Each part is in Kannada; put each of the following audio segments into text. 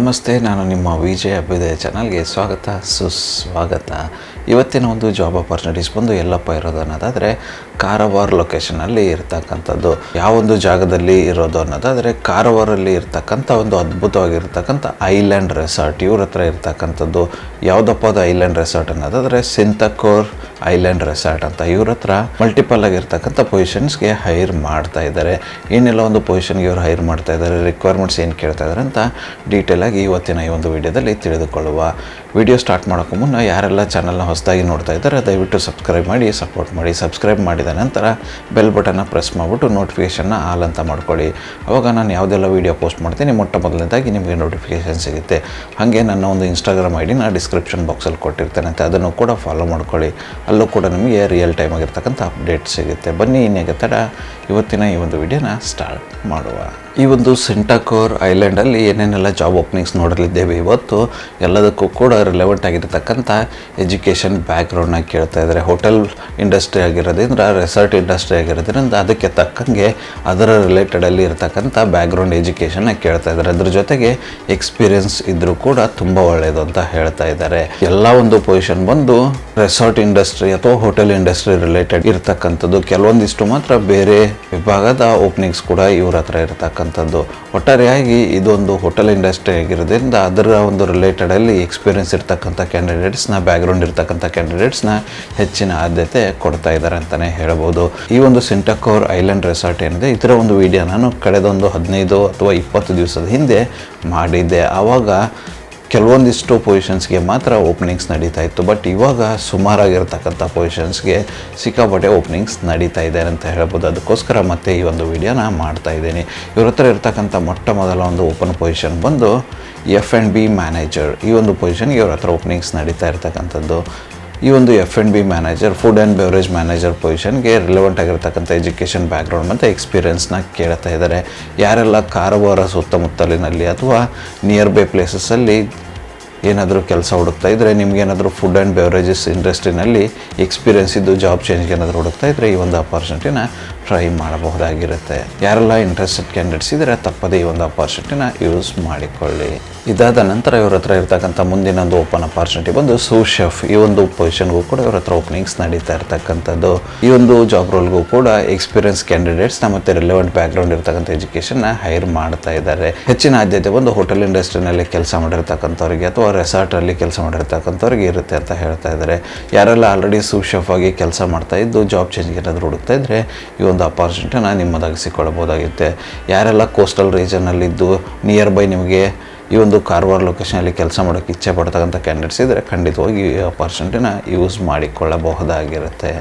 ನಮಸ್ತೆ, ನಾನು ನಿಮ್ಮ ವಿಜಯ ಅಭ್ಯುದಯ ಚಾನಲ್ಗೆ ಸ್ವಾಗತ, ಸುಸ್ವಾಗತ. ಇವತ್ತಿನ ಒಂದು ಜಾಬ್ ಅಪರ್ಚುನಿಟೀಸ್ ಬಂದು ಎಲ್ಲಪ್ಪ ಇರೋದು ಅನ್ನೋದಾದರೆ, ಕಾರವಾರ ಲೊಕೇಶನಲ್ಲಿ ಇರ್ತಕ್ಕಂಥದ್ದು. ಯಾವೊಂದು ಜಾಗದಲ್ಲಿ ಇರೋದು ಅನ್ನೋದಾದರೆ ಕಾರವಾರಲ್ಲಿ ಇರ್ತಕ್ಕಂಥ ಒಂದು ಅದ್ಭುತವಾಗಿರ್ತಕ್ಕಂಥ ಐಲ್ಯಾಂಡ್ ರೆಸಾರ್ಟ್ ಇವ್ರ ಹತ್ರ ಇರ್ತಕ್ಕಂಥದ್ದು. ಯಾವುದಪ್ಪ ಐಲ್ಯಾಂಡ್ ರೆಸಾರ್ಟ್ ಅನ್ನೋದಾದರೆ ಸಿಂತಕೋರ್ ಐಲ್ಯಾಂಡ್ ರೆಸಾರ್ಟ್ ಅಂತ ಇವ್ರ ಹತ್ರ ಮಲ್ಟಿಪಲ್ ಆಗಿರ್ತಕ್ಕಂಥ ಪೊಸಿಷನ್ಸ್ಗೆ ಹೈರ್ ಮಾಡ್ತಾ ಇದ್ದಾರೆ. ಏನೆಲ್ಲ ಒಂದು ಪೊಸಿಷನ್ಗೆ ಇವರು ಹೈರ್ ಮಾಡ್ತಾ ಇದ್ದಾರೆ ರಿಕ್ವೈರ್ಮೆಂಟ್ಸ್ ಏನು ಕೇಳ್ತಾ ಇದ್ದಾರೆ ಅಂತ ಡೀಟೇಲ್ ಆಗಿ ಇವತ್ತಿನ ಈ ಒಂದು ವಿಡಿಯೋದಲ್ಲಿ ತಿಳಿದುಕೊಳ್ಳುವ. ವಿಡಿಯೋ ಸ್ಟಾರ್ಟ್ ಮಾಡೋಕ್ಕೂ ಮುನ್ನ ಯಾರೆಲ್ಲ ಚಾನಲ್ನ ಹೊಸದಾಗಿ ನೋಡ್ತಾ ಇದ್ದಾರೆ, ದಯವಿಟ್ಟು ಸಬ್ಸ್ಕ್ರೈಬ್ ಮಾಡಿ, ಸಪೋರ್ಟ್ ಮಾಡಿ, ಸಬ್ಸ್ಕ್ರೈಬ್ ಮಾಡಿದ ನಂತರ ಬೆಲ್ ಬಟನ್ನ ಪ್ರೆಸ್ ಮಾಡಿಬಿಟ್ಟು ನೋಟಿಫಿಕೇಷನ್ನ ಆಲ್ ಅಂತ ಮಾಡ್ಕೊಳ್ಳಿ. ಅವಾಗ ನಾನು ಯಾವುದೆಲ್ಲ ವೀಡಿಯೋ ಪೋಸ್ಟ್ ಮಾಡ್ತೀನಿ, ಮೊಟ್ಟ ಮೊದಲನೇದಾಗಿ ನಿಮಗೆ ನೋಟಿಫಿಕೇಷನ್ ಸಿಗುತ್ತೆ. ಹಾಗೆ ನನ್ನ ಒಂದು ಇನ್ಸ್ಟಾಗ್ರಾಮ್ ಐ ಡಿನ ಡಿಸ್ಕ್ರಿಪ್ಷನ್ ಬಾಕ್ಸಲ್ಲಿ ಕೊಟ್ಟಿರ್ತೇನೆ ಅಂತ ಅದನ್ನು ಕೂಡ ಫಾಲೋ ಮಾಡ್ಕೊಳ್ಳಿ. ಅಲ್ಲೂ ಕೂಡ ನಿಮಗೆ ರಿಯಲ್ ಟೈಮ್ ಆಗಿರ್ತಕ್ಕಂಥ ಅಪ್ಡೇಟ್ ಸಿಗುತ್ತೆ. ಬನ್ನಿ, ಇನ್ನೇಗೆ ತಡ. ಇವತ್ತಿನ ಈ ಒಂದು ವಿಡಿಯೋನ ಸ್ಟಾರ್ಟ್ ಮಾಡುವ. ಈ ಒಂದು ಸೆಂಟಾಕೋರ್ ಐಲ್ಯಾಂಡಲ್ಲಿ ಏನೇನೆಲ್ಲ ಜಾಬ್ ಓಪನಿಂಗ್ಸ್ ನೋಡಲಿದ್ದೇವೆ ಇವತ್ತು, ಎಲ್ಲದಕ್ಕೂ ಕೂಡ ರಿಲೆವೆಂಟ್ ಆಗಿರತಕ್ಕಂಥ ಎಜುಕೇಷನ್ ಬ್ಯಾಕ್ಗ್ರೌಂಡ್ನ ಕೇಳ್ತಾ ಇದ್ದಾರೆ. ಹೋಟೆಲ್ ಇಂಡಸ್ಟ್ರಿ ಆಗಿರೋದ್ರಿಂದ ರೆಸಾರ್ಟ್ ಇಂಡಸ್ಟ್ರಿ ಆಗಿರೋದ್ರಿಂದ ಅದಕ್ಕೆ ತಕ್ಕಂಗೆ ಅದರ ರಿಲೇಟೆಡಲ್ಲಿ ಇರತಕ್ಕಂಥ ಬ್ಯಾಕ್ಗ್ರೌಂಡ್ ಎಜುಕೇಷನ್ನ ಕೇಳ್ತಾ ಇದ್ದಾರೆ. ಅದ್ರ ಜೊತೆಗೆ ಎಕ್ಸ್ಪೀರಿಯನ್ಸ್ ಇದ್ದರೂ ಕೂಡ ತುಂಬ ಒಳ್ಳೆಯದು ಅಂತ ಹೇಳ್ತಾ ಇದ್ದಾರೆ. ಎಲ್ಲ ಒಂದು ಪೊಸಿಷನ್ ಬಂದು ರೆಸಾರ್ಟ್ ಇಂಡಸ್ಟ್ರಿ ಅಥವಾ ಹೋಟೆಲ್ ಇಂಡಸ್ಟ್ರಿ ರಿಲೇಟೆಡ್ ಇರತಕ್ಕಂಥದ್ದು. ಕೆಲವೊಂದಿಷ್ಟು ಮಾತ್ರ ಬೇರೆ ವಿಭಾಗದ ಓಪನಿಂಗ್ಸ್ ಕೂಡ ಇವ್ರ ಹತ್ರ ಇರತಕ್ಕಂಥದ್ದು ಒಟ್ಟಾರೆಯಾಗಿ ಇದೊಂದು ಹೋಟೆಲ್ ಇಂಡಸ್ಟ್ರಿ ಆಗಿರೋದ್ರಿಂದ ಅದರ ಒಂದು ರಿಲೇಟೆಡಲ್ಲಿ ಎಕ್ಸ್ಪೀರಿಯನ್ಸ್ ಇರ್ತಕ್ಕಂಥ ಕ್ಯಾಂಡಿಡೇಟ್ಸ್ನ ಬ್ಯಾಕ್ಗ್ರೌಂಡ್ ಇರ್ತಕ್ಕಂಥ ಕ್ಯಾಂಡಿಡೇಟ್ಸ್ನ ಹೆಚ್ಚಿನ ಆದ್ಯತೆ ಕೊಡ್ತಾ ಇದ್ದಾರೆ ಅಂತಲೇ ಹೇಳ್ಬೋದು. ಈ ಒಂದು ಸಿಂಟಕೋರ್ ಐಲ್ಯಾಂಡ್ ರೆಸಾರ್ಟ್ ಏನಿದೆ, ಇದರ ಒಂದು ವಿಡಿಯೋ ನಾನು ಕಳೆದೊಂದು ಹದಿನೈದು ಅಥವಾ ಇಪ್ಪತ್ತು ದಿವಸದ ಹಿಂದೆ ಮಾಡಿದ್ದೆ. ಆವಾಗ ಕೆಲವೊಂದಿಷ್ಟು ಪೊಸಿಷನ್ಸ್ಗೆ ಮಾತ್ರ ಓಪನಿಂಗ್ಸ್ ನಡೀತಾ ಇತ್ತು. ಬಟ್ ಇವಾಗ ಸುಮಾರಾಗಿರ್ತಕ್ಕಂಥ ಪೊಸಿಷನ್ಸ್ಗೆ ಸಿಕ್ಕಾಪಟ್ಟೆ ಓಪನಿಂಗ್ಸ್ ನಡೀತಾ ಇದೆ ಅಂತ ಹೇಳ್ಬೋದು. ಅದಕ್ಕೋಸ್ಕರ ಮತ್ತೆ ಈ ಒಂದು ವಿಡಿಯೋನ ಮಾಡ್ತಾ ಇದ್ದೀನಿ. ಇವ್ರ ಹತ್ರ ಇರ್ತಕ್ಕಂಥ ಮೊಟ್ಟ ಮೊದಲ ಒಂದು ಓಪನ್ ಪೊಸಿಷನ್ ಬಂದು ಎಫ್ ಆ್ಯಂಡ್ ಬಿ ಮ್ಯಾನೇಜರ್ ಈ ಒಂದು ಪೊಸಿಷನ್ಗೆ ಇವ್ರ ಹತ್ರ ಓಪನಿಂಗ್ಸ್ ನಡೀತಾ ಇರ್ತಕ್ಕಂಥದ್ದು. ಈ ಒಂದು F and B manager food and beverage manager ಪೊಸಿಷನ್ಗೆ relevant ಆಗಿರ್ತಕ್ಕಂಥ ಎಜುಕೇಷನ್ ಬ್ಯಾಕ್ಗ್ರೌಂಡ್ ಮತ್ತು ಎಕ್ಸ್ಪೀರಿಯೆನ್ಸ್ನ ಕೇಳ್ತಾ ಇದ್ದಾರೆ. ಯಾರೆಲ್ಲ ಕಾರವಾರ ಸುತ್ತಮುತ್ತಲಿನಲ್ಲಿ ಅಥವಾ ನಿಯರ್ ಬೈ ಪ್ಲೇಸಸ್ಸಲ್ಲಿ ಏನಾದರೂ ಕೆಲಸ ಹುಡುಕ್ತಾ ಇದ್ದರೆ ನಿಮಗೇನಾದರೂ ಫುಡ್ ಆ್ಯಂಡ್ ಬೆವರೇಜಸ್ ಇಂಡಸ್ಟ್ರಿನಲ್ಲಿ ಎಕ್ಸ್ಪೀರಿಯೆನ್ಸ್ ಇದ್ದು ಜಾಬ್ ಚೇಂಜ್ಗೆ ಏನಾದರೂ ಹುಡುಕ್ತಾ ಇದ್ದರೆ ಈ ಒಂದು ಅಪಾರ್ಚುನಿಟಿನ ಟ್ರೈ ಮಾಡಬಹುದಾಗಿರುತ್ತೆ. ಯಾರೆಲ್ಲ ಇಂಟ್ರೆಸ್ಟೆಡ್ ಕ್ಯಾಂಡಿಡೇಟ್ಸ್ ಇದ್ದರೆ ತಪ್ಪದೇ ಈ ಒಂದು ಅಪಾರ್ಚುನಿಟಿನ ಯೂಸ್ ಮಾಡಿಕೊಳ್ಳಿ. ಇದಾದ ನಂತರ ಇವ್ರ ಹತ್ರ ಇರ್ತಕ್ಕಂಥ ಮುಂದಿನ ಒಂದು ಓಪನ್ ಅಪಾರ್ಚುನಿಟಿ ಬಂದು ಸೂ ಶೆಫ್ ಈ ಒಂದು ಪೊಸಿಷನ್ಗೂ ಕೂಡ ಇವ್ರ ಹತ್ರ ಓಪನಿಂಗ್ಸ್ ನಡೀತಾ ಇರ್ತಕ್ಕಂಥದ್ದು. ಈ ಒಂದು ಜಾಬ್ ರೋಲ್ಗೂ ಕೂಡ ಎಕ್ಸ್ಪೀರಿಯನ್ಸ್ ಕ್ಯಾಂಡಿಡೇಟ್ಸ್ನ ಮತ್ತು ರಿಲೆವೆಂಟ್ ಬ್ಯಾಕ್ಗ್ರೌಂಡ್ ಇರ್ತಕ್ಕಂಥ ಎಜುಕೇಷನ್ನ ಹೈರ್ ಮಾಡ್ತಾ ಇದ್ದಾರೆ. ಹೆಚ್ಚಿನ ಆದ್ಯತೆ ಬಂದು ಹೋಟೆಲ್ ಇಂಡಸ್ಟ್ರಿನಲ್ಲಿ ಕೆಲಸ ಮಾಡಿರ್ತಕ್ಕಂಥವ್ರಿಗೆ ಅಥವಾ ರೆಸಾರ್ಟಲ್ಲಿ ಕೆಲಸ ಮಾಡಿರ್ತಕ್ಕಂಥವ್ರಿಗೆ ಇರುತ್ತೆ ಅಂತ ಹೇಳ್ತಾ ಇದ್ದಾರೆ. ಯಾರೆಲ್ಲ ಆಲ್ರೆಡಿ ಸೂ ಶೆಫ್ ಆಗಿ ಕೆಲಸ ಮಾಡ್ತಾ ಇದ್ದು ಜಾಬ್ ಚೇಂಜ್ ಏನಾದರೂ ಹುಡುಕ್ತಾ ಇದ್ದರೆ ಈ ಒಂದು ಅಪಾರ್ಚುನಿಟಿನ ನಿಮ್ಮದಾಗಿಸಿಕೊಳ್ಳಬಹುದಾಗುತ್ತೆ ಯಾರೆಲ್ಲ ಕೋಸ್ಟಲ್ ರೀಜನಲ್ಲಿದ್ದು ನಿಯರ್ ಬೈ ನಿಮಗೆ ಈ ಒಂದು ಕಾರವಾರ ಲೊಕೇಶನಲ್ಲಿ ಕೆಲಸ ಮಾಡೋಕ್ಕೆ ಇಚ್ಛೆ ಪಡ್ತಕ್ಕಂಥ ಕ್ಯಾಂಡಿಡೇಟ್ಸ್ ಇದ್ದರೆ ಖಂಡಿತವಾಗಿ ಈ ಅಪಾರ್ಚುನಿಟಿನ ಯೂಸ್ ಮಾಡಿಕೊಳ್ಳಬಹುದಾಗಿರುತ್ತೆ.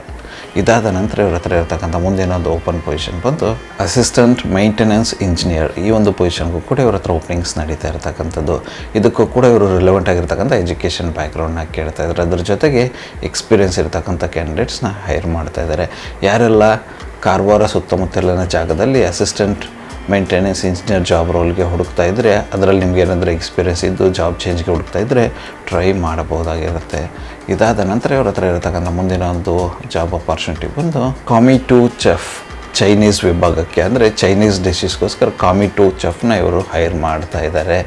ಇದಾದ ನಂತರ ಇವ್ರ ಹತ್ರ ಇರತಕ್ಕಂಥ ಮುಂದಿನ ಒಂದು ಓಪನ್ ಪೊಸಿಷನ್ ಬಂದು ಅಸಿಸ್ಟೆಂಟ್ ಮೈಂಟೆನೆನ್ಸ್ ಇಂಜಿನಿಯರ್ ಈ ಒಂದು ಪೊಸಿಷನ್ಗೂ ಕೂಡ ಇವ್ರ ಹತ್ರ ಓಪನಿಂಗ್ಸ್ ನಡೀತಾ ಇರತಕ್ಕಂಥದ್ದು. ಇದಕ್ಕೂ ಕೂಡ ಇವರು ರಿಲೆವೆಂಟ್ ಆಗಿರ್ತಕ್ಕಂಥ ಎಜುಕೇಷನ್ ಬ್ಯಾಕ್ಗ್ರೌಂಡ್ನ ಕೇಳ್ತಾ ಇದ್ದಾರೆ. ಅದ್ರ ಜೊತೆಗೆ ಎಕ್ಸ್ಪೀರಿಯನ್ಸ್ ಇರತಕ್ಕಂಥ ಕ್ಯಾಂಡಿಡೇಟ್ಸ್ನ ಹೈರ್ ಮಾಡ್ತಾ ಇದ್ದಾರೆ. ಯಾರೆಲ್ಲ ಕಾರವಾರ ಸುತ್ತಮುತ್ತಲಿನ ಜಾಗದಲ್ಲಿ ಅಸಿಸ್ಟೆಂಟ್ ಮೇಂಟೆನೆನ್ಸ್ ಇಂಜಿನಿಯರ್ ಜಾಬ್ ರೋಲ್ಗೆ ಹುಡುಕ್ತಾ ಇದ್ದರೆ ಅದರಲ್ಲಿ ನಿಮ್ಗೆ ಏನಾದರೂ ಎಕ್ಸ್ಪೀರಿಯನ್ಸ್ ಇದ್ದು ಜಾಬ್ ಚೇಂಜ್ಗೆ ಹುಡುಕ್ತಾ ಇದ್ದರೆ ಟ್ರೈ ಮಾಡಬಹುದಾಗಿರುತ್ತೆ. ಇದಾದ ನಂತರ ಇವ್ರ ಹತ್ರ ಇರತಕ್ಕಂಥ ಮುಂದಿನ ಒಂದು ಜಾಬ್ ಅಪಾರ್ಚುನಿಟಿ ಬಂದು ಕಾಮಿ ಟು ಚೆಫ್ ಚೈನೀಸ್ ವಿಭಾಗಕ್ಕೆ, ಅಂದರೆ ಚೈನೀಸ್ ಡಿಶಸ್ಗೋಸ್ಕರ ಕಾಮಿ ಟು ಚೆಫ್ನ ಇವರು ಹೈರ್ ಮಾಡ್ತಾ ಇದ್ದಾರೆ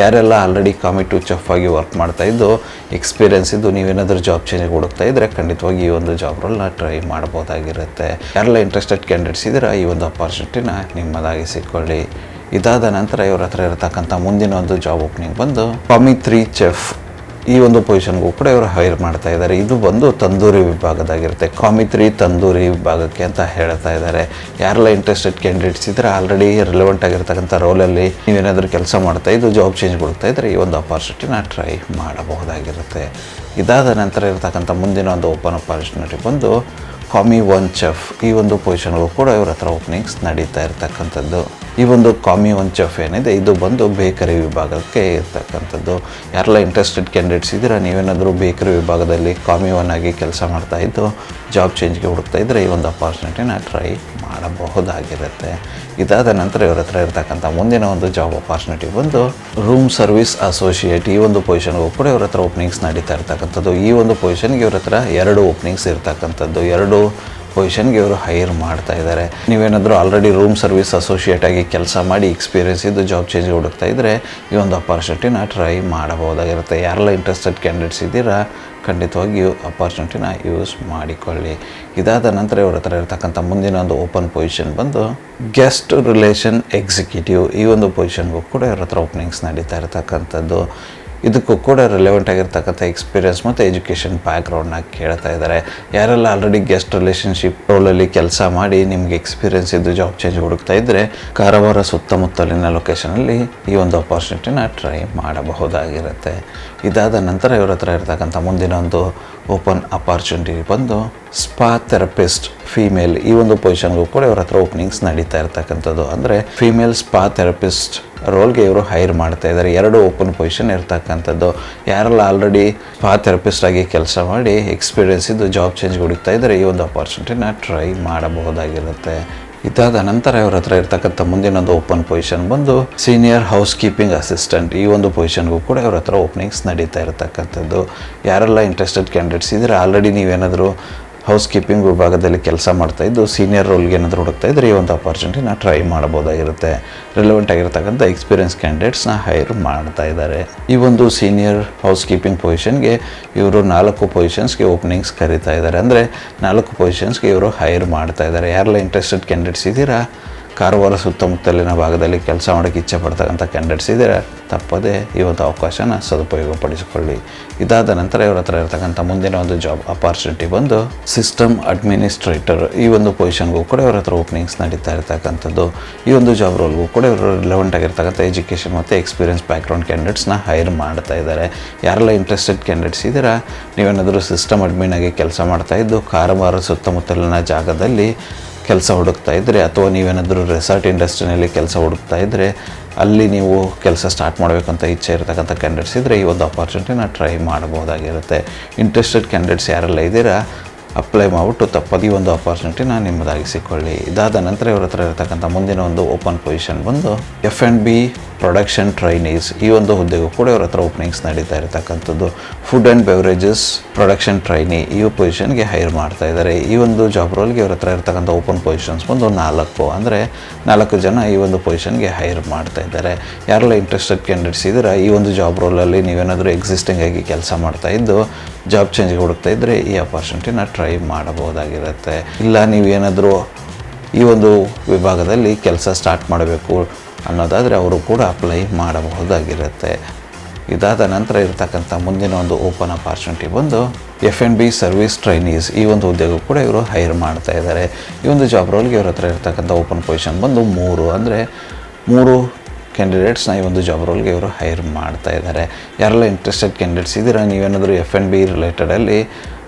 ಯಾರೆಲ್ಲ ಆಲ್ರೆಡಿ ಕಾಮಿ ಟು ಚಫ್ ಆಗಿ ವರ್ಕ್ ಮಾಡ್ತಾ ಇದ್ದು ಎಕ್ಸ್ಪೀರಿಯೆನ್ಸ್ ಇದ್ದು, ನೀವೇನಾದರೂ ಜಾಬ್ ಚೇಂಜ್ ಹುಡುಕ್ತಾ ಇದ್ದರೆ ಖಂಡಿತವಾಗಿ ಈ ಒಂದು ಜಾಬ್ ರೋಲ್ನ ಟ್ರೈ ಮಾಡ್ಬೋದಾಗಿರುತ್ತೆ. ಯಾರೆಲ್ಲ ಇಂಟ್ರೆಸ್ಟೆಡ್ ಕ್ಯಾಂಡಿಡೇಟ್ಸ್ ಇದ್ದೀರಾ, ಈ ಒಂದು ಅಪಾರ್ಚುನಿಟಿನ ನಿಮ್ಮದಾಗಿಸಿಕೊಳ್ಳಿ ಇದಾದ ನಂತರ ಇವ್ರ ಹತ್ರ ಇರತಕ್ಕಂಥ ಮುಂದಿನ ಒಂದು ಜಾಬ್ ಓಪನಿಂಗ್ ಬಂದು ಕಾಮಿ ತ್ರೀ ಚೆಫ್ ಈ ಒಂದು ಪೊಸಿಷನ್ಗೂ ಕೂಡ ಇವರು ಹೈರ್ ಮಾಡ್ತಾ ಇದ್ದಾರೆ. ಇದು ಬಂದು ತಂದೂರಿ ವಿಭಾಗದಾಗಿರುತ್ತೆ. ಕಾಮಿತ್ರಿ ತಂದೂರಿ ವಿಭಾಗಕ್ಕೆ ಅಂತ ಹೇಳ್ತಾ ಇದ್ದಾರೆ. ಯಾರೆಲ್ಲ ಇಂಟ್ರೆಸ್ಟೆಡ್ ಕ್ಯಾಂಡಿಡೇಟ್ಸ್ ಇದ್ದರೆ ಆಲ್ರೆಡಿ ರಿಲೆವೆಂಟ್ ಆಗಿರ್ತಕ್ಕಂಥ ರೋಲಲ್ಲಿ ನೀವೇನಾದರೂ ಕೆಲಸ ಮಾಡ್ತಾ ಇದ್ದು ಜಾಬ್ ಚೇಂಜ್ ಕೊಡ್ತಾ ಇದ್ದರೆ ಈ ಒಂದು ಅಪಾರ್ಚುನಿಟಿನ ಟ್ರೈ ಮಾಡಬಹುದಾಗಿರುತ್ತೆ. ಇದಾದ ನಂತರ ಇರತಕ್ಕಂಥ ಮುಂದಿನ ಒಂದು ಓಪನ್ ಅಪಾರ್ಚುನಿಟಿ ಬಂದು ಕಾಮಿ ಒನ್ ಚೆಫ್ ಈ ಒಂದು ಪೊಸಿಷನ್ಗೂ ಕೂಡ ಇವ್ರ ಹತ್ರ ಓಪನಿಂಗ್ಸ್ ನಡೀತಾ ಇರ್ತಕ್ಕಂಥದ್ದು. ಈ ಒಂದು ಕಾಮಿ ಒನ್ ಚೆಫ್ ಏನಿದೆ, ಇದು ಬಂದು ಬೇಕರಿ ವಿಭಾಗಕ್ಕೆ ಇರ್ತಕ್ಕಂಥದ್ದು. ಯಾರೆಲ್ಲ ಇಂಟ್ರೆಸ್ಟೆಡ್ ಕ್ಯಾಂಡಿಡೇಟ್ಸ್ ಇದ್ದೀರಾ, ನೀವೇನಾದರೂ ಬೇಕರಿ ವಿಭಾಗದಲ್ಲಿ ಕಾಮಿ ಒನ್ ಆಗಿ ಕೆಲಸ ಮಾಡ್ತಾ ಇದ್ದು ಜಾಬ್ ಚೇಂಜ್ಗೆ ಹುಡುಕ್ತಾ ಇದ್ದರೆ ಈ ಒಂದು ಅಪಾರ್ಚುನಿಟಿನ ಟ್ರೈ ಮಾಡಬಹುದಾಗಿರುತ್ತೆ. ಇದಾದ ನಂತರ ಇವ್ರ ಹತ್ರ ಇರ್ತಕ್ಕಂಥ ಮುಂದಿನ ಒಂದು ಜಾಬ್ ಅಪಾರ್ಚುನಿಟಿ ಬಂದು ರೂಮ್ ಸರ್ವಿಸ್ ಅಸೋಸಿಯೇಟ್ ಈ ಒಂದು ಪೊಸಿಷನ್ಗೂ ಕೂಡ ಇವ್ರ ಹತ್ರ ಓಪನಿಂಗ್ಸ್ ನಡೀತಾ ಇರ್ತಕ್ಕಂಥದ್ದು. ಈ ಒಂದು ಪೊಸಿಷನ್ಗೆ ಇವ್ರ ಹತ್ರ ಎರಡು ಓಪನಿಂಗ್ಸ್ ಇರ್ತಕ್ಕಂಥದ್ದು. ಎರಡು ಪೊಸಿಷನ್ಗೆ ಇವರು ಹೈರ್ ಮಾಡ್ತಾ ಇದ್ದಾರೆ ನೀವೇನಾದರೂ ಆಲ್ರೆಡಿ ರೂಮ್ ಸರ್ವಿಸ್ ಅಸೋಸಿಯೇಟ್ ಆಗಿ ಕೆಲಸ ಮಾಡಿ ಎಕ್ಸ್ಪೀರಿಯನ್ಸ್ ಇದ್ದು ಜಾಬ್ ಚೇಂಜ್ ಹುಡುಕ್ತಾ ಇದ್ದರೆ ಈ ಒಂದು ಅಪಾರ್ಚುನಿಟಿನ ಟ್ರೈ ಮಾಡಬಹುದಾಗಿರುತ್ತೆ. ಯಾರೆಲ್ಲ ಇಂಟ್ರೆಸ್ಟೆಡ್ ಕ್ಯಾಂಡಿಡೇಟ್ಸ್ ಇದ್ದೀರಾ ಖಂಡಿತವಾಗಿಯೂ ಅಪಾರ್ಚುನಿಟಿನ ಯೂಸ್ ಮಾಡಿಕೊಳ್ಳಿ. ಇದಾದ ನಂತರ ಇವ್ರ ಹತ್ರ ಇರತಕ್ಕಂಥ ಮುಂದಿನ ಒಂದು ಓಪನ್ ಪೊಸಿಷನ್ ಬಂದು ಗೆಸ್ಟ್ ರಿಲೇಷನ್ ಎಕ್ಸಿಕ್ಯೂಟಿವ್ ಈ ಒಂದು ಪೊಸಿಷನ್ಗೂ ಕೂಡ ಇವ್ರ ಹತ್ರ ಓಪನಿಂಗ್ಸ್ ನಡೀತಾ ಇರತಕ್ಕಂಥದ್ದು. ಇದಕ್ಕೂ ಕೂಡ ರಿಲೆವೆಂಟ್ ಆಗಿರ್ತಕ್ಕಂಥ ಎಕ್ಸ್ಪೀರಿಯನ್ಸ್ ಮತ್ತು ಎಜುಕೇಷನ್ ಬ್ಯಾಕ್ಗ್ರೌಂಡ್ನ ಕೇಳ್ತಾ ಇದ್ದಾರೆ ಯಾರೆಲ್ಲ ಆಲ್ರೆಡಿ ಗೆಸ್ಟ್ ರಿಲೇಷನ್ಶಿಪ್ ರೋಲಲ್ಲಿ ಕೆಲಸ ಮಾಡಿ ನಿಮಗೆ ಎಕ್ಸ್ಪೀರಿಯನ್ಸ್ ಇದ್ದು ಜಾಬ್ ಚೇಂಜ್ ಹುಡುಕ್ತಾ ಇದ್ದರೆ ಕಾರವಾರ ಸುತ್ತಮುತ್ತಲಿನ ಲೊಕೇಶನಲ್ಲಿ ಈ ಒಂದು ಅಪಾರ್ಚುನಿಟಿನ ಟ್ರೈ ಮಾಡಬಹುದಾಗಿರುತ್ತೆ. ಇದಾದ ನಂತರ ಇವ್ರ ಹತ್ರ ಇರ್ತಕ್ಕಂಥ ಮುಂದಿನ ಒಂದು ಓಪನ್ ಅಪಾರ್ಚುನಿಟಿ ಬಂದು ಸ್ಪಾ ಥೆರಪಿಸ್ಟ್ ಫೀಮೇಲ್ ಈ ಒಂದು ಪೊಸಿಷನ್ಗೂ ಕೂಡ ಇವ್ರ ಹತ್ರ ಓಪನಿಂಗ್ಸ್ ನಡೀತಾ ಇರ್ತಕ್ಕಂಥದ್ದು. ಅಂದರೆ ಫೀಮೇಲ್ ಸ್ಪಾ ಥೆರಪಿಸ್ಟ್ ರೋಲ್ಗೆ ಇವರು ಹೈರ್ ಮಾಡ್ತಾ ಇದ್ದಾರೆ ಎರಡು ಓಪನ್ ಪೊಸಿಷನ್ ಇರ್ತಕ್ಕಂಥದ್ದು. ಯಾರೆಲ್ಲ ಆಲ್ರೆಡಿ ಸ್ಪಾ ಥೆರಪಿಸ್ಟ್ ಆಗಿ ಕೆಲಸ ಮಾಡಿ ಎಕ್ಸ್ಪೀರಿಯನ್ಸ್ ಇದ್ದು ಜಾಬ್ ಚೇಂಜ್ ಹುಡುಕ್ತಾ ಇದ್ದಾರೆ ಈ ಒಂದು ಅಪಾರ್ಚುನಿಟಿನ ಟ್ರೈ ಮಾಡಬಹುದಾಗಿರುತ್ತೆ. ಇದಾದ ನಂತರ ಇವ್ರ ಹತ್ರ ಇರ್ತಕ್ಕಂಥ ಮುಂದಿನೊಂದು ಓಪನ್ ಪೊಸಿಷನ್ ಬಂದು ಸೀನಿಯರ್ ಹೌಸ್ ಕೀಪಿಂಗ್ ಅಸಿಸ್ಟೆಂಟ್ ಈ ಒಂದು ಪೊಸಿಷನ್ಗೂ ಕೂಡ ಇವ್ರ ಹತ್ರ ಓಪನಿಂಗ್ಸ್ ನಡೀತಾ ಇರತಕ್ಕಂಥದ್ದು. ಯಾರೆಲ್ಲ ಇಂಟ್ರೆಸ್ಟೆಡ್ ಕ್ಯಾಂಡಿಡೇಟ್ಸ್ ಇದ್ದರೆ? ಆಲ್ರೆಡಿ ನೀವೇನಾದರೂ ಹೌಸ್ ಕೀಪಿಂಗ್ ವಿಭಾಗದಲ್ಲಿ ಕೆಲಸ ಮಾಡ್ತಾ ಇದ್ದು ಸೀನಿಯರ್ ರೋಲ್ಗೆ ಏನಾದರೂ ಹುಡುಕ್ತಾ ಇದ್ದರೆ ಈ ಒಂದು ಅಪಾರ್ಚುನಿಟಿನ ಟ್ರೈ ಮಾಡ್ಬೋದಾಗಿರುತ್ತೆ ರಿಲೆವೆಂಟ್ ಆಗಿರ್ತಕ್ಕಂಥ ಎಕ್ಸ್ಪೀರಿಯನ್ಸ್ ಕ್ಯಾಂಡಿಡೇಟ್ಸ್ನ ಹೈರ್ ಮಾಡ್ತಾ ಇದ್ದಾರೆ. ಈ ಒಂದು ಸೀನಿಯರ್ ಹೌಸ್ ಕೀಪಿಂಗ್ ಪೊಸಿಷನ್ಗೆ ಇವರು ನಾಲ್ಕು ಪೊಸಿಷನ್ಸ್ಗೆ ಓಪನಿಂಗ್ಸ್ ಕರಿತಾ ಇದ್ದಾರೆ. ಅಂದರೆ ನಾಲ್ಕು ಪೊಸಿಷನ್ಸ್ಗೆ ಇವರು ಹೈರ್ ಮಾಡ್ತಾ ಇದ್ದಾರೆ. ಯಾರೆಲ್ಲ ಇಂಟ್ರೆಸ್ಟೆಡ್ ಕ್ಯಾಂಡಿಡೇಟ್ಸ್ ಇದ್ದೀರಾ? ಕಾರವಾರ ಸುತ್ತಮುತ್ತಲಿನ ಭಾಗದಲ್ಲಿ ಕೆಲಸ ಮಾಡೋಕ್ಕೆ ಇಚ್ಛೆ ಪಡ್ತಕ್ಕಂಥ ಕ್ಯಾಂಡಿಡೇಟ್ಸ್ ಇದ್ದರೆ ತಪ್ಪದೇ ಈ ಒಂದು ಅವಕಾಶನ ಸದುಪಯೋಗಪಡಿಸಿಕೊಳ್ಳಿ. ಇದಾದ ನಂತರ ಇವರ ಹತ್ರ ಇರತಕ್ಕಂಥ ಮುಂದಿನ ಒಂದು ಜಾಬ್ ಅಪಾರ್ಚುನಿಟಿ ಬಂದು ಸಿಸ್ಟಮ್ ಅಡ್ಮಿನಿಸ್ಟ್ರೇಟರ್ ಈ ಒಂದು ಪೊಸಿಷನ್ಗೂ ಕೂಡ ಇವರ ಹತ್ರ ಓಪನಿಂಗ್ಸ್ ನಡೀತಾ ಇರ್ತಕ್ಕಂಥದ್ದು. ಈ ಒಂದು ಜಾಬ್ ರೋಲ್ಗೂ ಕೂಡ ಇವರು ರಿಲೆವೆಂಟ್ ಆಗಿರ್ತಕ್ಕಂಥ ಎಜುಕೇಷನ್ ಮತ್ತು ಎಕ್ಸ್ಪೀರಿಯನ್ಸ್ ಬ್ಯಾಕ್ಗ್ರೌಂಡ್ ಕ್ಯಾಂಡಿಡೇಟ್ಸ್ನ ಹೈರ್ ಮಾಡ್ತಾ ಇದ್ದಾರೆ. ಯಾರೆಲ್ಲ ಇಂಟ್ರೆಸ್ಟೆಡ್ ಕ್ಯಾಂಡಿಡೇಟ್ಸ್ ಇದ್ದೀರಾ? ನೀವೇನಾದರೂ ಸಿಸ್ಟಮ್ ಅಡ್ಮಿನ್ ಆಗಿ ಕೆಲಸ ಮಾಡ್ತಾ ಇದ್ದು, ಕಾರವಾರ ಸುತ್ತಮುತ್ತಲಿನ ಜಾಗದಲ್ಲಿ ಕೆಲಸ ಹುಡುಕ್ತಾ ಇದ್ದರೆ ಅಥವಾ ನೀವೇನಾದರೂ ರೆಸಾರ್ಟ್ ಇಂಡಸ್ಟ್ರಿನಲ್ಲಿ ಕೆಲಸ ಹುಡುಕ್ತಾ ಇದ್ದರೆ ಅಲ್ಲಿ ನೀವು ಕೆಲಸ ಸ್ಟಾರ್ಟ್ ಮಾಡಬೇಕಂತ ಇಚ್ಛೆ ಇರತಕ್ಕಂಥ ಕ್ಯಾಂಡಿಡೇಟ್ಸ್ ಇದ್ದರೆ ಈ ಒಂದು ಅಪಾರ್ಚುನಿಟಿನ ಟ್ರೈ ಮಾಡ್ಬೋದಾಗಿರುತ್ತೆ. ಇಂಟ್ರೆಸ್ಟೆಡ್ ಕ್ಯಾಂಡಿಡೇಟ್ಸ್ ಯಾರೆಲ್ಲ ಇದ್ದೀರಾ ಅಪ್ಲೈ ಮಾಡಿಬಿಟ್ಟು ಈ ಒಂದು ಅಪಾರ್ಚುನಿಟಿನ ನಿಮ್ಮದಾಗಿಸಿಕೊಳ್ಳಿ ಇದಾದ ನಂತರ ಇವ್ರ ಹತ್ರ ಇರತಕ್ಕಂಥ ಮುಂದಿನ ಒಂದು ಓಪನ್ ಪೊಸಿಷನ್ ಬಂದು F and B production trainees ಈ ಒಂದು ಹುದ್ದೆಗೂ ಕೂಡ ಇವ್ರ ಹತ್ರ ಓಪನಿಂಗ್ಸ್ ನಡೀತಾ ಇರತಕ್ಕಂಥದ್ದು. Food and beverages production trainee ಈ ಪೊಸಿಷನ್ಗೆ ಹೈರ್ ಮಾಡ್ತಾ ಇದ್ದಾರೆ ಈ ಒಂದು ಜಾಬ್ ರೋಲ್ಗೆ ಇವ್ರ ಹತ್ರ ಇರತಕ್ಕಂಥ ಓಪನ್ ಪೊಸಿಷನ್ಸ್ ಬಂದು ನಾಲ್ಕು ಅಂದರೆ ನಾಲ್ಕು ಜನ ಈ ಒಂದು ಪೊಸಿಷನ್ಗೆ ಹೈರ್ ಮಾಡ್ತಾ ಇದ್ದಾರೆ ಯಾರೆಲ್ಲ ಇಂಟ್ರೆಸ್ಟೆಡ್ ಕ್ಯಾಂಡಿಡೇಟ್ಸ್ ಇದ್ದೀರಾ, ಈ ಒಂದು ಜಾಬ್ ರೋಲಲ್ಲಿ ನೀವೇನಾದರೂ ಎಕ್ಸಿಸ್ಟಿಂಗ್ ಆಗಿ ಕೆಲಸ ಮಾಡ್ತಾ ಇದ್ದು ಜಾಬ್ ಚೇಂಜ್ಗೆ ಹುಡುಕ್ತಾ ಇದ್ದರೆ ಈ ಅಪಾರ್ಚುನಿಟಿನ ಟ್ರೈ ಮಾಡಬಹುದಾಗಿರುತ್ತೆ. ಇಲ್ಲ, ನೀವೇನಾದರೂ ಈ ಒಂದು ವಿಭಾಗದಲ್ಲಿ ಕೆಲಸ ಸ್ಟಾರ್ಟ್ ಮಾಡಬೇಕು ಅನ್ನೋದಾದರೆ ಅವರು ಕೂಡ ಅಪ್ಲೈ ಮಾಡಬಹುದಾಗಿರುತ್ತೆ. ಇದಾದ ನಂತರ ಇರತಕ್ಕಂಥ ಮುಂದಿನ ಒಂದು ಓಪನ್ ಅಪಾರ್ಚುನಿಟಿ ಬಂದು F n B service trainees ಈ ಒಂದು ಉದ್ಯೋಗ ಕೂಡ ಇವರು ಹೈರ್ ಮಾಡ್ತಾ ಇದ್ದಾರೆ ಈ ಒಂದು ಜಾಬ್ ರೋಲ್ಗೆ ಇವ್ರ ಹತ್ರ ಇರ್ತಕ್ಕಂಥ ಓಪನ್ ಪೊಸಿಷನ್ ಬಂದು ಮೂರು ಅಂದರೆ ಮೂರು ಕ್ಯಾಂಡಿಡೇಟ್ಸ್ನ ಈ ಒಂದು ಜಾಬ್ ರೋಲ್ಗೆ ಇವರು ಹೈರ್ ಮಾಡ್ತಾ ಇದ್ದಾರೆ ಯಾರೆಲ್ಲ ಇಂಟ್ರೆಸ್ಟೆಡ್ ಕ್ಯಾಂಡಿಡೇಟ್ಸ್ ಇದ್ದೀರಾ, ನೀವೇನಾದರೂ ಎಫ್ ಎನ್ ಬಿ ರಿಲೇಟೆಡಲ್ಲಿ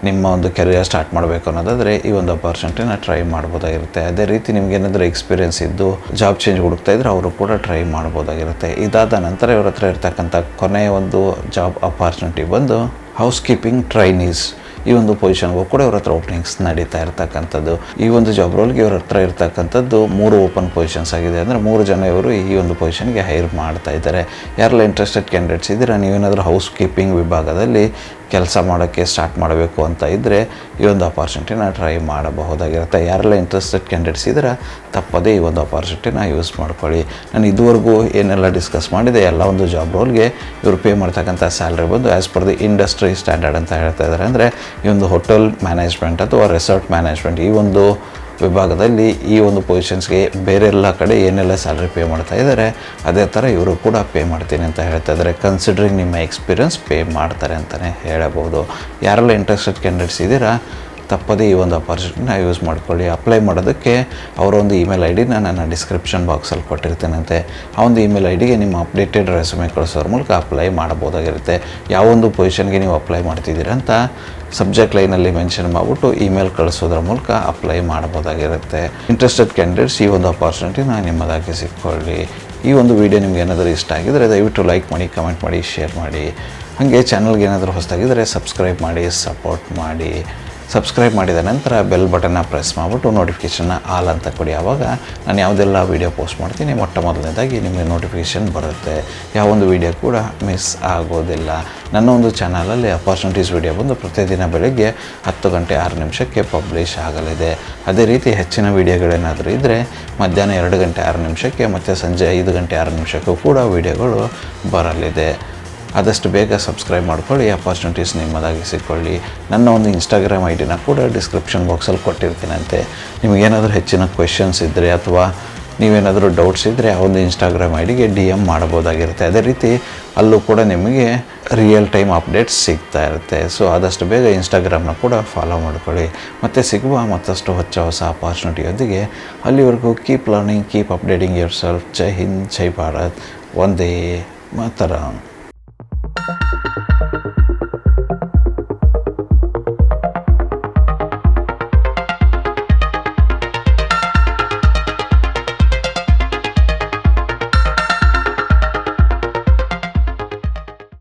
ನಿಮ್ಮ ಒಂದು ಕೆರಿಯರ್ ಸ್ಟಾರ್ಟ್ ಮಾಡಬೇಕು ಅನ್ನೋದಾದರೆ ಈ ಒಂದು ಅಪಾರ್ಚುನಿಟಿನ ಟ್ರೈ ಮಾಡ್ಬೋದಾಗಿರುತ್ತೆ. ಅದೇ ರೀತಿ ನಿಮ್ಗೆ ಏನಾದರೂ ಎಕ್ಸ್ಪೀರಿಯನ್ಸ್ ಇದ್ದು ಜಾಬ್ ಚೇಂಜ್ ಹುಡುಕ್ತಾ ಇದ್ರೆ ಅವರು ಕೂಡ ಟ್ರೈ ಮಾಡ್ಬೋದಾಗಿರುತ್ತೆ. ಇದಾದ ನಂತರ ಇವ್ರ ಹತ್ರ ಇರ್ತಕ್ಕಂಥ ಕೊನೆಯ ಒಂದು ಜಾಬ್ ಅಪಾರ್ಚುನಿಟಿ ಬಂದು ಹೌಸ್ ಕೀಪಿಂಗ್ ಟ್ರೈನೀಸ್ ಈ ಒಂದು ಪೊಸಿಷನ್ಗೂ ಕೂಡ ಇವ್ರ ಹತ್ರ ಓಪನಿಂಗ್ಸ್ ನಡೀತಾ ಇರ್ತಕ್ಕಂಥದ್ದು. ಈ ಒಂದು ಜಾಬ್ ರೋಲ್ಗೆ ಇವ್ರ ಹತ್ರ ಇರ್ತಕ್ಕಂಥದ್ದು ಮೂರು ಓಪನ್ ಪೊಸಿಷನ್ಸ್ ಆಗಿದೆ. ಅಂದರೆ ಮೂರು ಜನ ಇವರು ಈ ಒಂದು ಪೊಸಿಷನ್ಗೆ ಹೈರ್ ಮಾಡ್ತಾ ಇದ್ದಾರೆ. ಯಾರೆಲ್ಲ ಇಂಟ್ರೆಸ್ಟೆಡ್ ಕ್ಯಾಂಡಿಡೇಟ್ಸ್ ಇದ್ದೀರಾ, ನೀವೇನಾದರೂ ಹೌಸ್ ಕೀಪಿಂಗ್ ವಿಭಾಗದಲ್ಲಿ ಕೆಲಸ ಮಾಡೋಕ್ಕೆ ಸ್ಟಾರ್ಟ್ ಮಾಡಬೇಕು ಅಂತ ಇದ್ದರೆ ಈ ಒಂದು ಅಪಾರ್ಚುನಿಟಿನ ಟ್ರೈ ಮಾಡಬಹುದಾಗಿರುತ್ತೆ. ಯಾರೆಲ್ಲ ಇಂಟ್ರೆಸ್ಟೆಡ್ ಕ್ಯಾಂಡಿಡೇಟ್ಸ್ ಇದ್ದರೆ, ತಪ್ಪದೇ ಈ ಒಂದು ಅಪಾರ್ಚುನಿಟಿನ ಯೂಸ್ ಮಾಡ್ಕೊಳ್ಳಿ. ನಾನು ಇದುವರೆಗೂ ಏನೆಲ್ಲ ಡಿಸ್ಕಸ್ ಮಾಡಿದೆ, ಎಲ್ಲ ಒಂದು ಜಾಬ್ ರೋಲ್ಗೆ ಇವರು ಪೇ ಮಾಡ್ತಕ್ಕಂಥ ಸ್ಯಾಲ್ರಿ ಬಂದು as per the industry standard ಅಂತ ಹೇಳ್ತಾ ಇದ್ದಾರೆ. ಅಂದರೆ ಈ ಒಂದು ಹೋಟೆಲ್ ಮ್ಯಾನೇಜ್ಮೆಂಟ್ ಅಥವಾ ರೆಸಾರ್ಟ್ ಮ್ಯಾನೇಜ್ಮೆಂಟ್ ಈ ಒಂದು ವಿಭಾಗದಲ್ಲಿ ಈ ಒಂದು ಪೊಸಿಷನ್ಸ್ಗೆ ಬೇರೆ ಎಲ್ಲ ಕಡೆ ಏನೆಲ್ಲ ಸ್ಯಾಲ್ರಿ ಪೇ ಮಾಡ್ತಾ ಇದ್ದಾರೆ ಅದೇ ಥರ ಇವರು ಕೂಡ ಪೇ ಮಾಡ್ತೀನಿ ಅಂತ ಹೇಳ್ತಾ ಇದ್ದಾರೆ ಕನ್ಸಿಡ್ರಿಂಗ್ ನಿಮ್ಮ ಎಕ್ಸ್ಪೀರಿಯನ್ಸ್ ಪೇ ಮಾಡ್ತಾರೆ ಅಂತಲೇ ಹೇಳಬಹುದು. ಯಾರೆಲ್ಲ ಇಂಟ್ರೆಸ್ಟೆಡ್ ಕ್ಯಾಂಡಿಡೇಟ್ಸ್ ಇದ್ದೀರಾ ತಪ್ಪದೇ ಈ ಒಂದು ಅಪಾರ್ಚುನಿಟಿನ ಯೂಸ್ ಮಾಡ್ಕೊಳ್ಳಿ. ಅಪ್ಲೈ ಮಾಡೋದಕ್ಕೆ ಅವರ ಒಂದು ಇಮೇಲ್ ಐ ಡಿನ ನಾನು ಡಿಸ್ಕ್ರಿಪ್ಷನ್ ಬಾಕ್ಸಲ್ಲಿ ಕೊಟ್ಟಿರ್ತೇನಂತೆ ಆ ಒಂದು ಇಮೇಲ್ ಐ ಡಿಗೆ ನಿಮ್ಮ ಅಪ್ಡೇಟೆಡ್ ರೆಸ್ಯೂಮೆ ಕಳಿಸೋದ್ರ ಮೂಲಕ ಅಪ್ಲೈ ಮಾಡ್ಬೋದಾಗಿರುತ್ತೆ ಯಾವೊಂದು ಪೊಸಿಷನ್ಗೆ ನೀವು ಅಪ್ಲೈ ಮಾಡ್ತಿದ್ದೀರಾ ಅಂತ ಸಬ್ಜೆಕ್ಟ್ ಲೈನಲ್ಲಿ ಮೆನ್ಷನ್ ಮಾಡಿಬಿಟ್ಟು ಇಮೇಲ್ ಕಳಿಸೋದ್ರ ಮೂಲಕ ಅಪ್ಲೈ ಮಾಡ್ಬೋದಾಗಿರುತ್ತೆ ಇಂಟ್ರೆಸ್ಟೆಡ್ ಕ್ಯಾಂಡಿಡೇಟ್ಸ್ ಈ ಒಂದು ಅಪಾರ್ಚುನಿಟಿನ ನಿಮ್ಮದಾಗಿ ಸಿಕ್ಕೊಳ್ಳಿ. ಈ ಒಂದು ವಿಡಿಯೋ ನಿಮ್ಗೆ ಏನಾದರೂ ಇಷ್ಟ ಆಗಿದರೆ ದಯವಿಟ್ಟು ಲೈಕ್ ಮಾಡಿ ಕಮೆಂಟ್ ಮಾಡಿ ಶೇರ್ ಮಾಡಿ. ಹಾಗೆ ಚಾನಲ್ಗೆ ಏನಾದರೂ ಹೊಸದಾಗಿದ್ದರೆ ಸಬ್ಸ್ಕ್ರೈಬ್ ಮಾಡಿ ಸಪೋರ್ಟ್ ಮಾಡಿ. ಸಬ್ಸ್ಕ್ರೈಬ್ ಮಾಡಿದ ನಂತರ ಬೆಲ್ ಬಟನ್ನ ಪ್ರೆಸ್ ಮಾಡಿಬಿಟ್ಟು ನೋಟಿಫಿಕೇಷನ್ನ ಆಲ್ ಅಂತ ಕೊಡಿ. ಆವಾಗ ನಾನು ಯಾವುದೆಲ್ಲ ವೀಡಿಯೋ ಪೋಸ್ಟ್ ಮಾಡ್ತೀನಿ, ಮೊಟ್ಟ ಮೊದಲನೇದಾಗಿ ನಿಮಗೆ ನೋಟಿಫಿಕೇಷನ್ ಬರುತ್ತೆ. ಯಾವೊಂದು ವೀಡಿಯೋ ಕೂಡ ಮಿಸ್ ಆಗೋದಿಲ್ಲ. ನನ್ನ ಒಂದು ಚಾನಲಲ್ಲಿ ಅಪರ್ಚುನಿಟೀಸ್ ವೀಡಿಯೋ ಬಂದು ಪ್ರತಿದಿನ ಬೆಳಗ್ಗೆ ಹತ್ತು ಗಂಟೆ ಆರು ನಿಮಿಷಕ್ಕೆ ಪಬ್ಲಿಷ್ ಆಗಲಿದೆ. ಅದೇ ರೀತಿ ಹೆಚ್ಚಿನ ವೀಡಿಯೋಗಳೇನಾದರೂ ಇದ್ದರೆ ಮಧ್ಯಾಹ್ನ ಎರಡು ಗಂಟೆ ಆರು ನಿಮಿಷಕ್ಕೆ ಮತ್ತು ಸಂಜೆ ಐದು ಗಂಟೆ ಆರು ನಿಮಿಷಕ್ಕೂ ಕೂಡ ವೀಡಿಯೋಗಳು ಬರಲಿದೆ. ಆದಷ್ಟು ಬೇಗ ಸಬ್ಸ್ಕ್ರೈಬ್ ಮಾಡ್ಕೊಳ್ಳಿ. ಅಪಾರ್ಚುನಿಟೀಸ್ ನಿಮ್ಮದಾಗಿಸಿಕೊಳ್ಳಿ ನನ್ನ ಒಂದು ಇನ್ಸ್ಟಾಗ್ರಾಮ್ ಐ ಡಿನ ಕೂಡ ಡಿಸ್ಕ್ರಿಪ್ಷನ್ ಬಾಕ್ಸಲ್ಲಿ ಕೊಟ್ಟಿರ್ತೀನಂತೆ. ನಿಮಗೇನಾದರೂ ಹೆಚ್ಚಿನ ಕ್ವೆಶನ್ಸ್ ಇದ್ದರೆ ಅಥವಾ ನೀವೇನಾದರೂ ಡೌಟ್ಸ್ ಇದ್ದರೆ ಆ ಒಂದು ಇನ್ಸ್ಟಾಗ್ರಾಮ್ ಐ ಡಿಗೆ ಡಿ ಎಂ ಮಾಡ್ಬೋದಾಗಿರುತ್ತೆ ಅದೇ ರೀತಿ ಅಲ್ಲೂ ಕೂಡ ನಿಮಗೆ ರಿಯಲ್ ಟೈಮ್ ಅಪ್ಡೇಟ್ಸ್ ಸಿಗ್ತಾ ಇರುತ್ತೆ. ಸೊ ಆದಷ್ಟು ಬೇಗ ಇನ್ಸ್ಟಾಗ್ರಾಮ್ನ ಕೂಡ ಫಾಲೋ ಮಾಡ್ಕೊಳ್ಳಿ. ಮತ್ತು ಸಿಗುವ ಮತ್ತಷ್ಟು ಹೊಸ ಹೊಸ ಅಪಾರ್ಚುನಿಟಿಯೊಂದಿಗೆ ಅಲ್ಲಿವರೆಗೂ keep learning keep updating yourself ಜೈ ಹಿಂದ್, ಜೈ ಭಾರತ್. ಒಂದೇ ಮಾತರಂ.